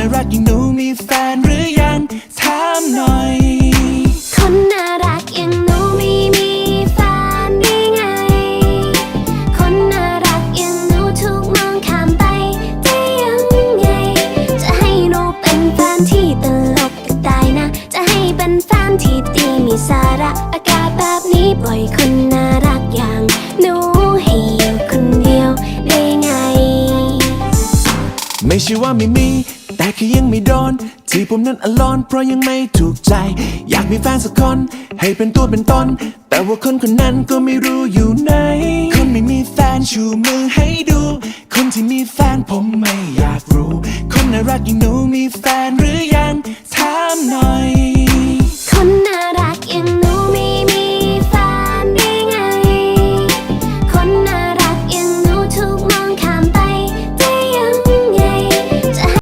น่ารักอย่างหนูมีแฟนหรือยังถามหน่อย คนน่ารักอย่างหนูไม่มีแฟนได้ไง คนน่ารักอย่างหนูถูกมองข้ามไปได้ยังไง จะให้หนูเป็นแฟนที่ตลกก็ได้นะ จะให้เป็นแฟนที่ดีมีสาระ อากาศแบบนี้ปล่อยคนน่ารักอย่างหนูให้อยู่คนเดียวได้ไง ไม่ใช่ว่าไม่มี แต่แค่ยังไม่โดน ที่ผมนั้นอลอน เพราะยังไม่ถูกใจ อยากมีแฟนสักคน ให้เป็นตัวเป็นตน แต่ว่าคนคนนั้นก็ไม่รู้อยู่ไหน คนไม่มีแฟนชูมือให้ดู คนที่มีแฟนผมไม่อยากรู้ คนน่ารักอย่างหนูมีแฟนหรือ